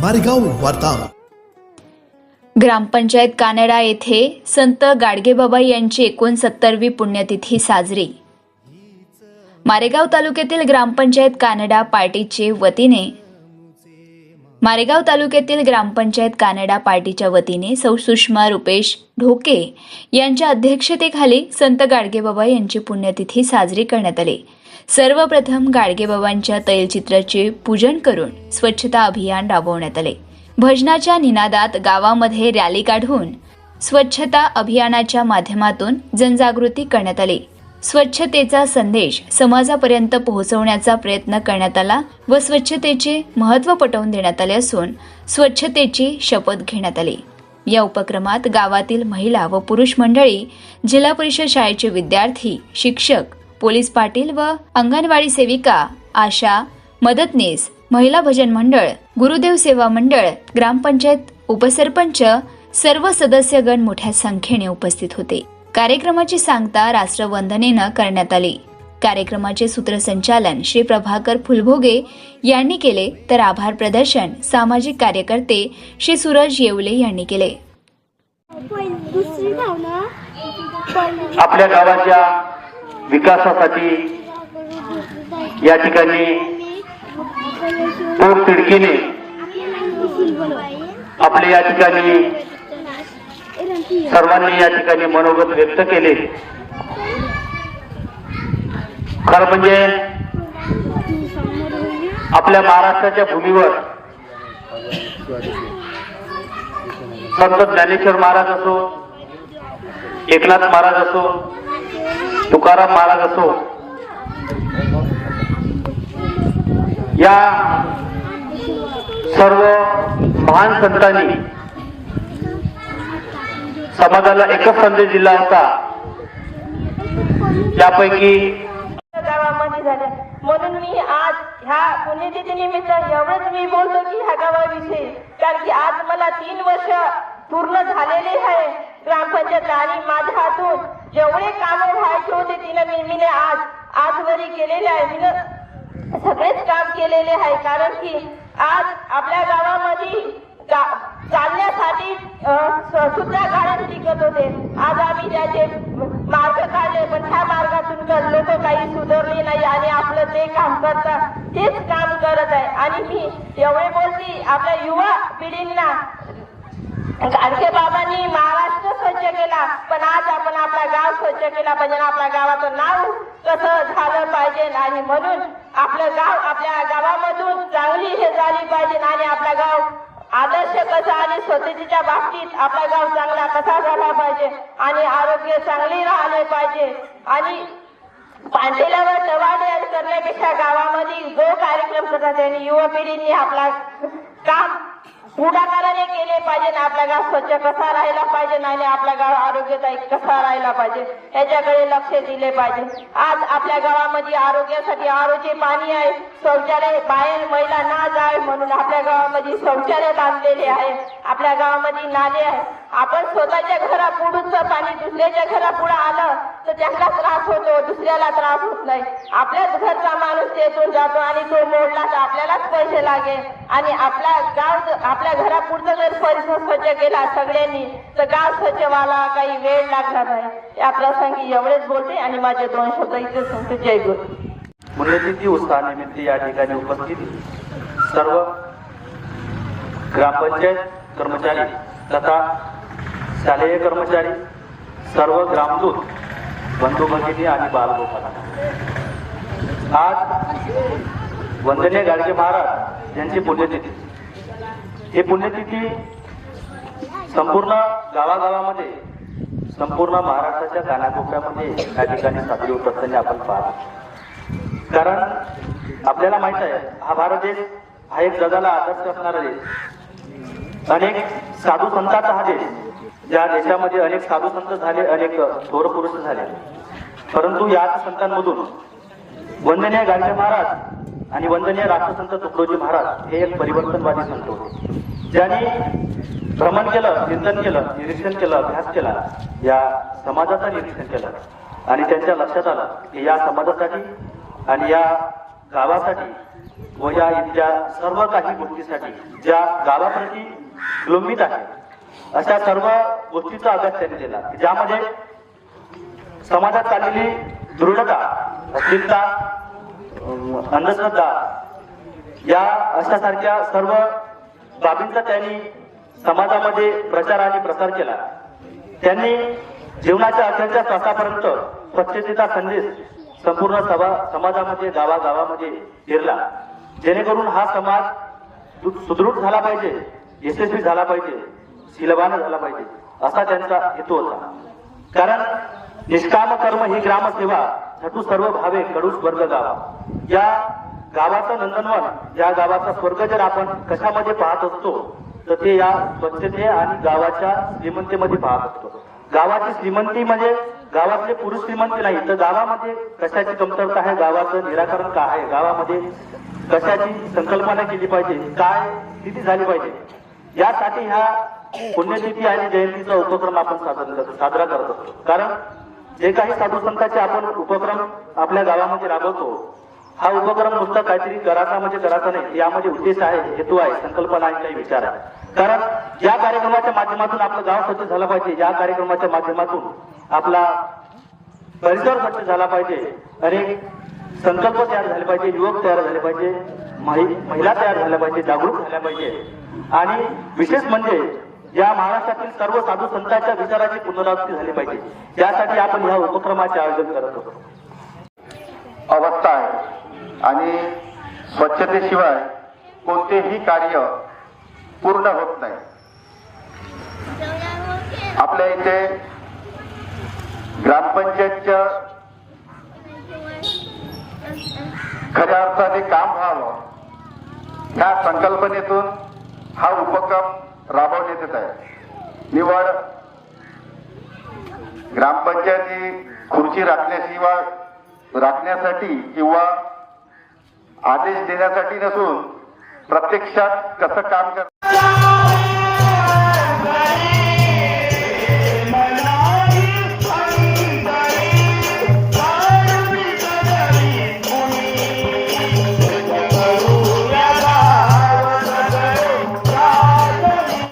मारेगाव वार्ता. ग्रामपंचायत कानडा येथे संत गाडगेबाबा यांची एकोणसत्तरवी पुण्यतिथी साजरी. मारेगाव तालुक्यातील ग्रामपंचायत कानडा पार्टीचे वतीने मारेगाव तालुक्यातील ग्रामपंचायत कानडा पार्टीच्या वतीने सौ सुषमा रुपेश ढोके यांच्या अध्यक्षतेखाली संत गाडगेबाबा यांची पुण्यतिथी साजरी करण्यात आली. सर्वप्रथम गाडगेबाबांच्या तैलचित्राचे पूजन करून स्वच्छता अभियान राबवण्यात आले. भजनाच्या निनादात गावामध्ये रॅली काढून स्वच्छता अभियानाच्या माध्यमातून जनजागृती करण्यात आली. स्वच्छतेचा संदेश समाजापर्यंत पोहोचवण्याचा प्रयत्न करण्यात आला व स्वच्छतेचे महत्त्व पटवून देण्यात आले असून स्वच्छतेची शपथ घेण्यात आली. या उपक्रमात गावातील महिला व पुरुष मंडळी जिल्हा परिषद शाळेचे विद्यार्थी शिक्षक पोलीस पाटील व अंगणवाडी सेविका आशा मदतनीस महिला भजन मंडळ गुरुदेव सेवा मंडळ ग्रामपंचायत उपसरपंच सर्व सदस्यगण मोठ्या संख्येने उपस्थित होते. कार्यक्रमाची सांगता राष्ट्रवंदनेनं करण्यात आली. कार्यक्रमाचे सूत्रसंचालन श्री प्रभाकर फुलभोगे यांनी केले तर आभार प्रदर्शन सामाजिक कार्यकर्ते श्री सूरज येवले यांनी केले. आपल्या गावाच्या विकासासाठी या ठिकाणी पोट तिडकीने आपले या ठिकाणी सर्वांनी या ठिकाणी मनोगत व्यक्त केले. खरं म्हणजे आपल्या महाराष्ट्राच्या भूमीवर संत ज्ञानेश्वर महाराज असो एकनाथ महाराज असो तुकाराम महाराज असो. या सर्व महान संतांनी समाजाला एकच संदेश दिला होता. त्यापैकी गावामध्ये झाल्या म्हणून मी आज ह्या पुण्यतिथी निमित्त एवढंच मी बोलतो की ह्या गावाविषयी. कारण की आज मला तीन वर्ष पूर्ण झालेले आहे. ग्रामपंचायत आणि माझ्या हातून जेवढे काम व्हायचे होते तिने मी आज आजवरी केलेले आहे. मीनं सगळेच काम केलेले आहे. कारण की आज आपल्या गावामध्ये गा- चालण्यासाठी सुद्धा गाड्या टिकत होते. आज आम्ही त्याचे मार्ग काढले पण ह्या मार्गातून लोक काही सुधारले नाही आणि आपलं जे काम करतात तेच काम करत आहे. आणि मी एवढे बोलते आपल्या युवा पिढींना गाडगे बाबांनी महाराष्ट्र पण आज आपण आपला गाव स्वच्छ केला पाहिजे आपल्या गावाचं नाव कसं झालं पाहिजे आणि म्हणून आपलं गाव आपल्या गावामधून चांगली हे झाली पाहिजे आणि आपला गाव आदर्श कसा आणि स्वच्छतेच्या बाबतीत आपला गाव चांगला कसा झाला पाहिजे आणि आरोग्य चांगली राहिले पाहिजे आणि पांढेल्यावर टवाडे करण्यापेक्षा गावामध्ये जो कार्यक्रम करतात त्यांनी युवा पिढीने आपला काम पुढाकाराने केले पाहिजे आणि आपला गाव स्वच्छ कसा राहिला पाहिजे नाही आपला गाव आरोग्यदायी कसा राहिला पाहिजे याच्याकडे लक्ष दिले पाहिजे. आज आपल्या गावामध्ये आरोग्यासाठी आरोग्य पाणी आहे शौचालय बाहेर महिला ना जावे म्हणून आपल्या गावामध्ये शौचालय बांधलेले आहे. आपल्या गावामध्ये नाले आहे. आपण स्वतःच्या घरा पुढचं पाणी दुसऱ्याच्या घरा पुढे आलं तर त्यांना त्रास होतो दुसऱ्याला त्रास होत नाही. आपल्याच घरचा माणूस तेथून जातो आणि तो मोडला तर आपल्यालाच पैसे लागेल. आणि आपला गाव आपल्या घरापुढचा जर परिसर स्वच्छ केला सगळ्यांनी तर गाव स्वच्छ व्हायला काही वेळ लागणार नाही. या प्रसंगी एवढेच बोलते आणि माझे दोन शब्द इथे सांगते जय गुरु. पुण्यतिथी उत्सवानिमित्त या ठिकाणी उपस्थित सर्व ग्रामपंचायत कर्मचारी तथा शालेय कर्मचारी सर्व ग्रामदूत बंधू भगिनी आणि बालगोपाल आज वंदनीय गाडगे महाराज यांची पुण्यतिथी. ही पुण्यतिथी संपूर्ण गावागावामध्ये संपूर्ण महाराष्ट्राच्या कानाकोपऱ्यामध्ये या ठिकाणी साजरी होत असताना आपण पाहतो. कारण आपल्याला माहीत आहे हा भारत देश हा एक जगाला आदर्श असणारा देश. अनेक साधू संतांचा हा देश ज्या देशामध्ये अनेक साधू संत झाले अनेक थोर पुरुष झाले. परंतु याच संतांमधून वंदनीय गाडगे महाराज आणि वंदनीय राष्ट्रसंत तुकडोजी महाराज हे एक परिवर्तनवादी संत होते. ज्यांनी भ्रमण केलं चिंतन केलं निरीक्षण केलं अभ्यास केला या समाजाचं निरीक्षण केलं. आणि त्यांच्या लक्षात आलं की या समाजासाठी आणि या गावासाठी व या इथल्या सर्व काही गोष्टीसाठी ज्या गावाप्रती विलंबित आहे अशा सर्व गोष्टीचा अभ्यास त्यांनी केला. ज्यामध्ये समाजात आलेली दृढता अस्थिरता अंधश्रद्धा या अशा सारख्या सर्व बाबींचा त्यांनी समाजामध्ये प्रचार आणि प्रसार केला. त्यांनी जीवनाच्या अखेरच्या श्वासापर्यंत स्वच्छतेचा संदेश संपूर्ण सभा समाजामध्ये गावागावामध्ये फिरला जेणेकरून हा समाज सुदृढ झाला पाहिजे यशस्वी झाला पाहिजे शिलवान झाला पाहिजे असा त्यांचा हेतू होता. कारण निष्काम कर्म ही ग्रामसेवा झटू सर्व भावे कडू स्वर्ग गावा. या गावाचं नंदनवन या गावाचा स्वर्ग जर आपण कशामध्ये पाहत असतो तर ते या स्वच्छते आणि गावाच्या श्रीमंतीमध्ये पाहत असतो. गावाची श्रीमंती म्हणजे गावातले पुरुष श्रीमंत नाही तर गावामध्ये कशाची कमतरता आहे? गावाचं निराकरण काय आहे? गावामध्ये कशाची संकल्पना केली पाहिजे? काय स्थिती झाली पाहिजे? यासाठी ह्या पुण्यतिथी आणि जयंतीचा उपक्रम आपण साजरा साजरा करत असतो. कारण जे काही साधू संतांचे आपण उपक्रम आपल्या गावामध्ये राबवतो हा उपक्रम नुसता काहीतरी करायचा म्हणजे करायचा नाही यामध्ये उद्देश आहे हेतू आहे संकल्पना आहे काही विचार आहे. कारण या कार्यक्रमाच्या माध्यमातून आपलं गाव स्वच्छ झालं पाहिजे या कार्यक्रमाच्या माध्यमातून आपला परिसर स्वच्छ झाला पाहिजे अनेक संकल्प तयार झाले पाहिजे युवक तयार झाले पाहिजे महिला तयार झाल्या पाहिजे जागरूक झाल्या पाहिजे. आणि विशेष म्हणजे या महाराष्ट्रातील सर्व साधू संतांच्या विचाराची पुनरावृत्ती झाली पाहिजे. यासाठी आपण ह्या उपक्रमाचे आयोजन करत होतो. अवस्था आहे. आणि स्वच्छतेशिवाय कोणतेही कार्य पूर्ण होत नाही. आपल्या इथे ग्रामपंचायतच्या खऱ्या अर्थाने काम व्हावं ह्या संकल्पनेतून हा उपक्रम राबवण्यात येत आहे. निवड ग्रामपंचायती खुर्ची राखण्याशिवाय राखण्यासाठी किंवा आदेश देण्यासाठी नसून प्रत्यक्षात कसं काम कर